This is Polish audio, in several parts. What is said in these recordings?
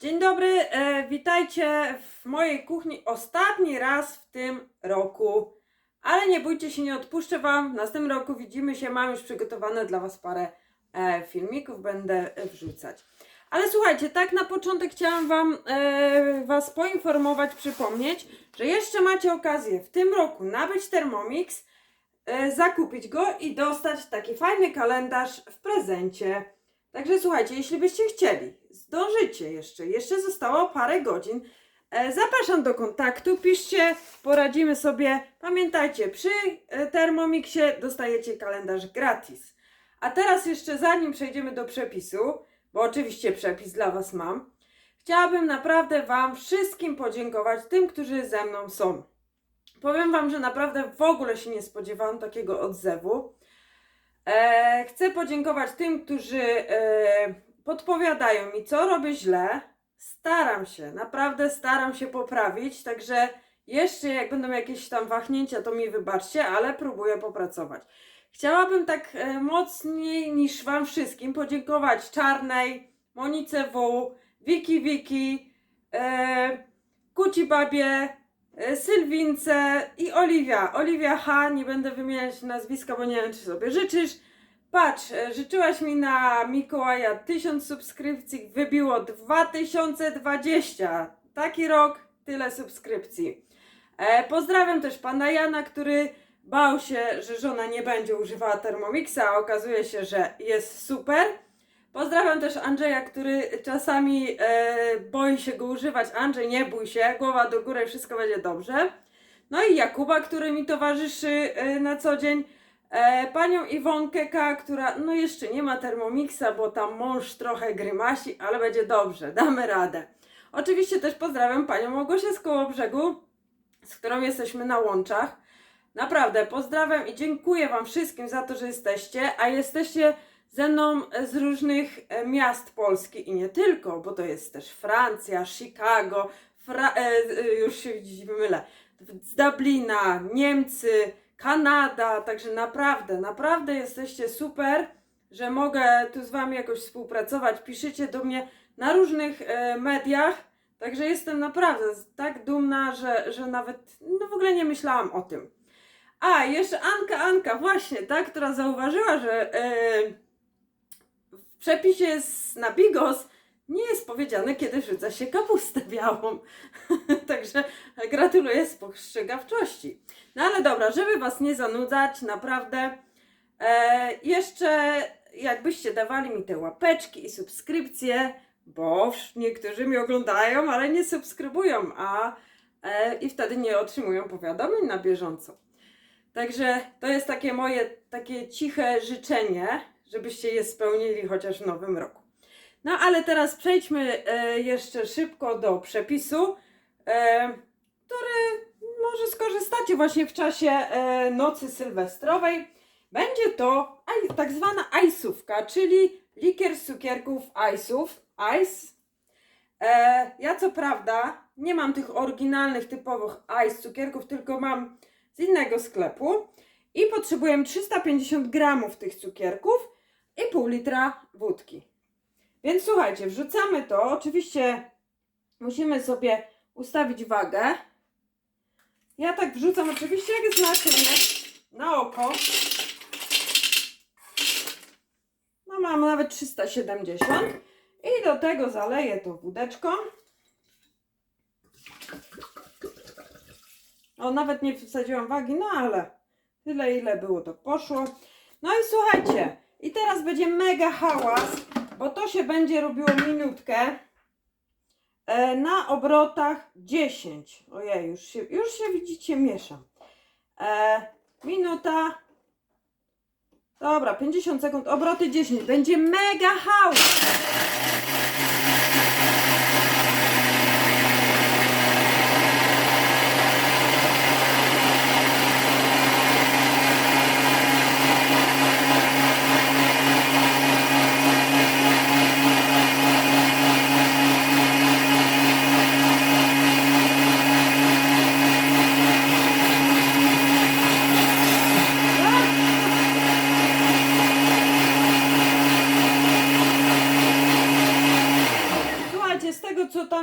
Dzień dobry, e, witajcie w mojej kuchni ostatni raz w tym roku. Ale nie bójcie się, nie odpuszczę Wam. W następnym roku widzimy się, mam już przygotowane dla Was parę e, filmików, będę wrzucać. Ale słuchajcie, tak na początek chciałam Wam e, Was poinformować, przypomnieć, że jeszcze macie okazję w tym roku nabyć Thermomix, e, zakupić go i dostać taki fajny kalendarz w prezencie. Także słuchajcie, jeśli byście chcieli, zdążycie jeszcze, jeszcze zostało parę godzin. E, zapraszam do kontaktu, piszcie, poradzimy sobie. Pamiętajcie, przy e, Thermomixie dostajecie kalendarz gratis. A teraz jeszcze zanim przejdziemy do przepisu, bo oczywiście przepis dla Was mam, chciałabym naprawdę Wam wszystkim podziękować, tym, którzy ze mną są. Powiem Wam, że naprawdę w ogóle się nie spodziewałam takiego odzewu. E, chcę podziękować tym, którzy e, podpowiadają mi, co robię źle. Staram się, naprawdę staram się poprawić, także jeszcze jak będą jakieś tam wahnięcia, to mi wybaczcie, ale próbuję popracować. Chciałabym tak e, mocniej niż Wam wszystkim podziękować Czarnej, Monice W, Wiki Wiki, Kuci Babie, Sylwince i Oliwia. Oliwia H, nie będę wymieniać nazwiska, bo nie wiem, czy sobie życzysz. Patrz, e, życzyłaś mi na Mikołaja 1000 subskrypcji, wybiło 2020. Taki rok, tyle subskrypcji. E, pozdrawiam też pana Jana, który bał się, że żona nie będzie używała Thermomixa, a okazuje się, że jest super. Pozdrawiam też Andrzeja, który czasami e, boi się go używać. Andrzej, nie bój się, głowa do góry, wszystko będzie dobrze. No i Jakuba, który mi towarzyszy e, na co dzień. E, panią Iwonkę K, która no jeszcze nie ma Thermomixa, bo tam mąż trochę grymasi, ale będzie dobrze, damy radę. Oczywiście też pozdrawiam panią Małgosię z Kołobrzegu, z którą jesteśmy na łączach. Naprawdę pozdrawiam i dziękuję wam wszystkim za to, że jesteście, a jesteście ze mną z różnych e, miast Polski i nie tylko, bo to jest też Francja, Chicago, Fra- e, e, już się mylę, z Dublina, Niemcy, Kanada, także naprawdę, naprawdę jesteście super, że mogę tu z Wami jakoś współpracować. Piszecie do mnie na różnych mediach, także jestem naprawdę tak dumna, że, że nawet no w ogóle nie myślałam o tym. A, jeszcze Anka, Anka, właśnie, ta, która zauważyła, że przepisie z, na Bigos nie jest powiedziane, kiedy wrzuca się kapustę białą. Także gratuluję spostrzegawczości. No ale dobra, żeby Was nie zanudzać, naprawdę e, jeszcze jakbyście dawali mi te łapeczki i subskrypcje, bo niektórzy mnie oglądają, ale nie subskrybują, a e, i wtedy nie otrzymują powiadomień na bieżąco. Także to jest takie moje takie ciche życzenie, żebyście je spełnili chociaż w nowym roku. No ale teraz przejdźmy e, jeszcze szybko do przepisu, e, który może skorzystacie właśnie w czasie e, nocy sylwestrowej. Będzie to tak zwana ajsówka, czyli likier z cukierków ajsów, ice. Ja co prawda nie mam tych oryginalnych, typowych ice cukierków, tylko mam z innego sklepu i potrzebujemy 350 gramów tych cukierków i pół litra wódki. Więc słuchajcie, wrzucamy to. Oczywiście musimy sobie ustawić wagę. Ja tak wrzucam oczywiście jak jest natywne na oko. No mam nawet 370 i do tego zaleję to wódeczką. O, nawet nie wsadziłam wagi, no ale tyle ile było to poszło. No i słuchajcie, i teraz będzie mega hałas, bo to się będzie robiło minutkę e, na obrotach 10. Ojej, już się, już się widzicie, mieszam. E, minuta. Dobra, 50 sekund, obroty 10. Będzie mega hałas.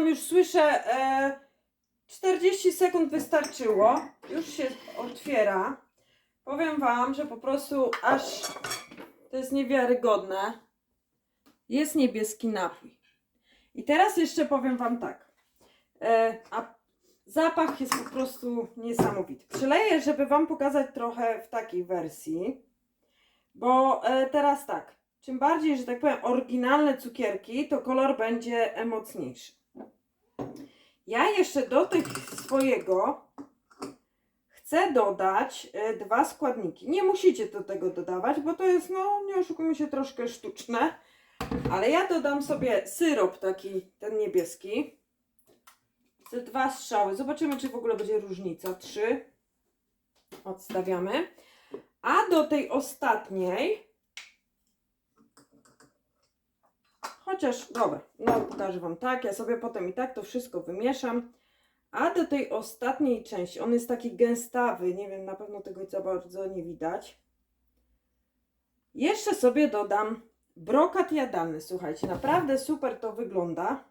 Już słyszę, e, 40 sekund wystarczyło. Już się otwiera. Powiem Wam, że po prostu aż to jest niewiarygodne. Jest niebieski napój. I teraz jeszcze powiem Wam tak. E, a zapach jest po prostu niesamowity. Przeleję, żeby Wam pokazać trochę w takiej wersji. Bo e, teraz tak. Czym bardziej, że tak powiem, oryginalne cukierki, to kolor będzie mocniejszy. Ja jeszcze do tych swojego chcę dodać e, dwa składniki. Nie musicie do tego dodawać, bo to jest, no nie oszukujmy się, troszkę sztuczne. Ale ja dodam sobie syrop taki, ten niebieski. Te dwa strzały. Zobaczymy, czy w ogóle będzie różnica. Trzy. Odstawiamy. A do tej ostatniej Chociaż, dobra, no pokażę Wam tak, ja sobie potem i tak to wszystko wymieszam. A do tej ostatniej części, on jest taki gęstawy, nie wiem, na pewno tego za bardzo nie widać. Jeszcze sobie dodam brokat jadalny, słuchajcie, naprawdę super to wygląda.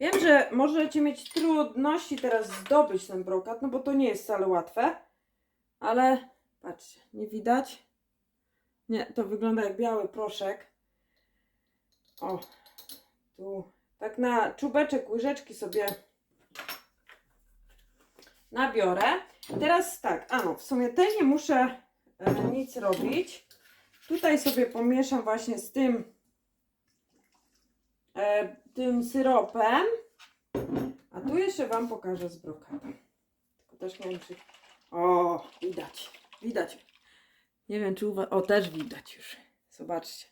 Wiem, że możecie mieć trudności teraz zdobyć ten brokat, no bo to nie jest wcale łatwe. Ale patrzcie, nie widać? Nie, to wygląda jak biały proszek. O, tu tak na czubeczek łyżeczki sobie nabiorę. Teraz tak, a no, w sumie tej nie muszę e, nic robić. Tutaj sobie pomieszam właśnie z tym e, tym syropem. A tu jeszcze Wam pokażę z brokatem. Tylko też nie wiem, czy... O, widać, widać. Nie wiem, czy uwa... O, też widać już. Zobaczcie,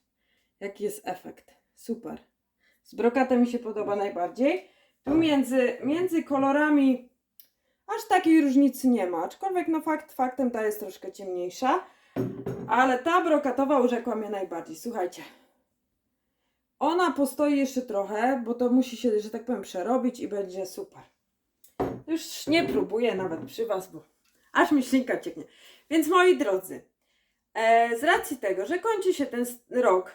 jaki jest efekt. Super. Z brokatem mi się podoba najbardziej. Tu między, między kolorami aż takiej różnicy nie ma. Aczkolwiek no fakt faktem ta jest troszkę ciemniejsza. Ale ta brokatowa urzekła mnie najbardziej. Słuchajcie. Ona postoi jeszcze trochę, bo to musi się, że tak powiem, przerobić i będzie super. Już nie próbuję nawet przy Was, bo aż mi ślinka cieknie. Więc moi drodzy, e, z racji tego, że kończy się ten rok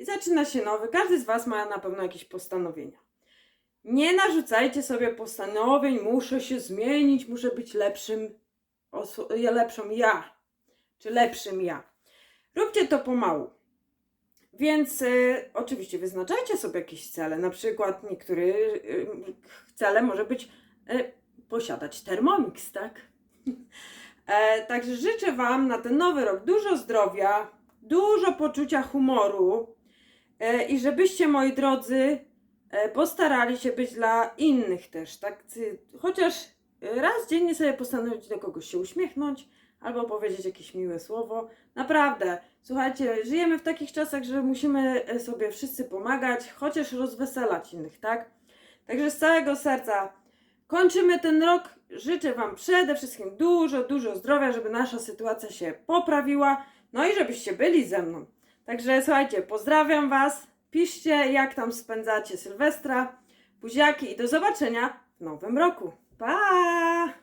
i zaczyna się nowy, każdy z Was ma na pewno jakieś postanowienia. Nie narzucajcie sobie postanowień, muszę się zmienić, muszę być lepszym, lepszą ja, czy lepszym ja. Róbcie to pomału. Więc y, oczywiście wyznaczajcie sobie jakieś cele. Na przykład niektóry y, cele może być y, posiadać Thermomix, tak? E, także życzę Wam na ten nowy rok dużo zdrowia, dużo poczucia humoru i żebyście, moi drodzy, e, postarali się być dla innych też, tak?Cy- Chociaż raz dziennie sobie postanowić do kogoś się uśmiechnąć albo powiedzieć jakieś miłe słowo. Naprawdę, słuchajcie, żyjemy w takich czasach, że musimy e, sobie wszyscy pomagać, chociaż rozweselać innych, tak? Także z całego serca kończymy ten rok. Życzę Wam przede wszystkim dużo, dużo zdrowia, żeby nasza sytuacja się poprawiła, no i żebyście byli ze mną. Także słuchajcie, pozdrawiam Was. Piszcie, jak tam spędzacie Sylwestra. Buziaki i do zobaczenia w nowym roku. Pa!